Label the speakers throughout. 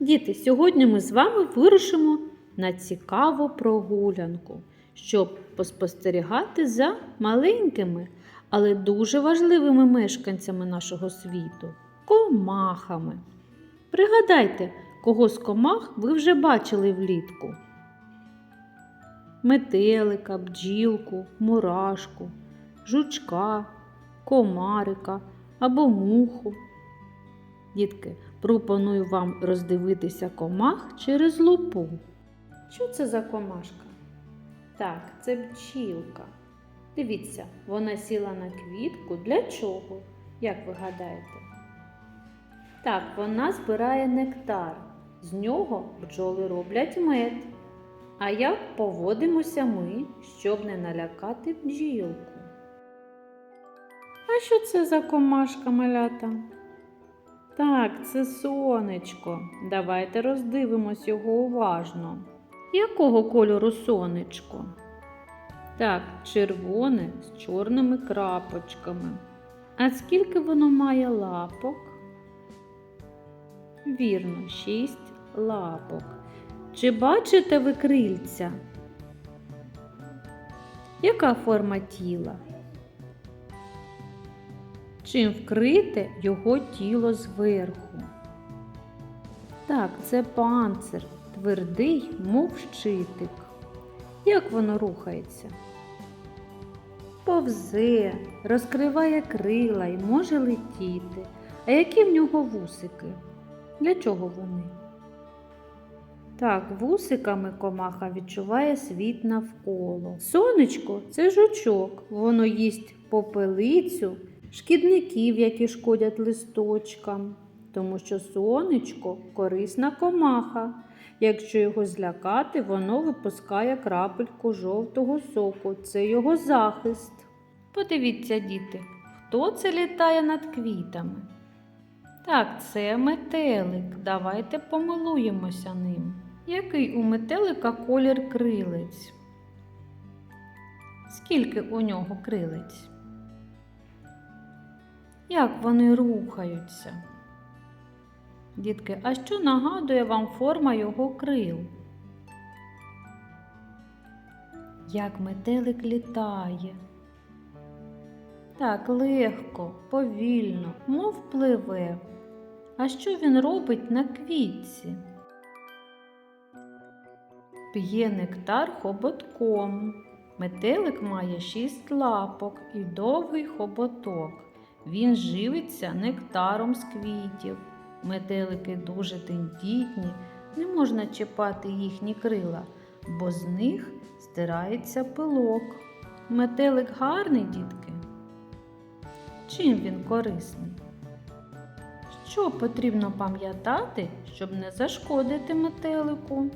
Speaker 1: Діти, сьогодні ми з вами вирушимо на цікаву прогулянку, щоб поспостерігати за маленькими, але дуже важливими мешканцями нашого світу комахами. Пригадайте, кого з комах ви вже бачили влітку: метелика, бджілку, мурашку, жучка, комарика або муху. Дітки, пропоную вам роздивитися комах через лупу. Що це за комашка? Так, це бджілка. Дивіться, вона сіла на квітку. Для чого? Як ви гадаєте? Так, вона збирає нектар. З нього бджоли роблять мед. А як поводимося ми, щоб не налякати бджілку? А що це за комашка малята? Так, це сонечко. Давайте роздивимось його уважно. Якого кольору сонечко? Так, червоне з чорними крапочками. А скільки воно має лапок? Вірно, шість лапок. Чи бачите ви крильця? Яка форма тіла? Чим вкрите його тіло зверху? Так, це панцир, твердий, мов щитик. Як воно рухається? Повзе, розкриває крила і може летіти. А які в нього вусики? Для чого вони? Так, вусиками комаха відчуває світ навколо. Сонечко це жучок, воно їсть попелицю, шкідників, які шкодять листочкам, тому що сонечко корисна комаха. Якщо його злякати, воно випускає крапельку жовтого соку. Це його захист. Подивіться, діти, хто це літає над квітами? Так, це метелик. Давайте помилуємося ним. Який у метелика колір крилець? Скільки у нього крилець? Як вони рухаються? Дітки, а що нагадує вам форма його крил? Як метелик літає? Так, легко, повільно, мов пливе. А що він робить на квітці? П'є нектар хоботком. Метелик має шість лапок і довгий хоботок. Він живиться нектаром з квітів. Метелики дуже тендітні, не можна чіпати їхні крила, бо з них стирається пилок. Метелик гарний, дітки. Чим він корисний? Що потрібно пам'ятати, щоб не зашкодити метелику?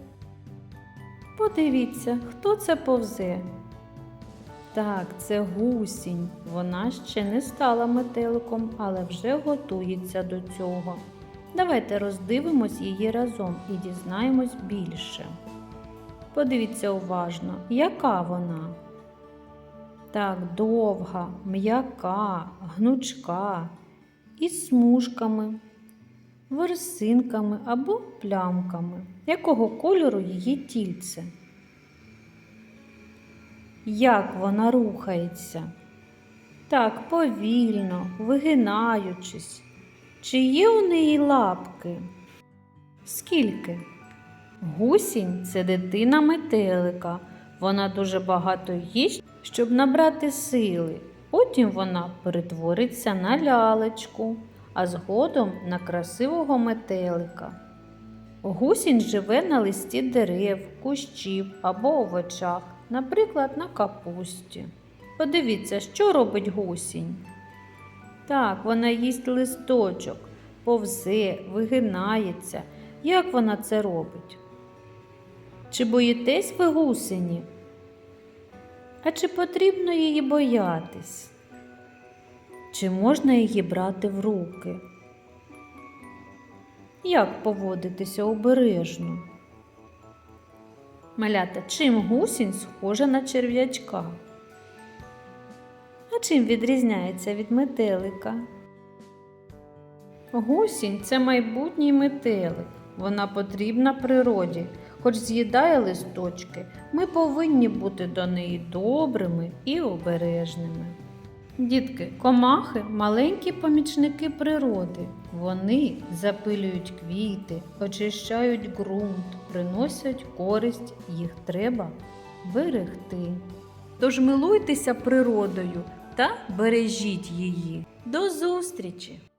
Speaker 1: Подивіться, хто це повзе. Так, це гусінь. Вона ще не стала метеликом, але вже готується до цього. Давайте роздивимось її разом і дізнаємось більше. Подивіться уважно, яка вона? Так, довга, м'яка, гнучка, із смужками, ворсинками або плямками. Якого кольору її тільце? Як вона рухається? Так, повільно, вигинаючись. Чи є у неї лапки? Скільки? Гусінь це дитина метелика. Вона дуже багато їсть, щоб набрати сили. Потім вона перетвориться на лялечку, а згодом на красивого метелика. Гусінь живе на листі дерев, кущів або овочах, наприклад, на капусті. Подивіться, що робить гусінь. Так, вона їсть листочок, повзе, вигинається. Як вона це робить? Чи боїтесь ви гусені? А чи потрібно її боятись? Чи можна її брати в руки? Як поводитися обережно? Малята, чим гусінь схожа на черв'ячка? А чим відрізняється від метелика? Гусінь це майбутній метелик. Вона потрібна природі, хоч з'їдає листочки, ми повинні бути до неї добрими і обережними. Дітки, комахи маленькі помічники природи. Вони запилюють квіти, очищають ґрунт, приносять користь, їх треба берегти. Тож милуйтеся природою та бережіть її. До зустрічі!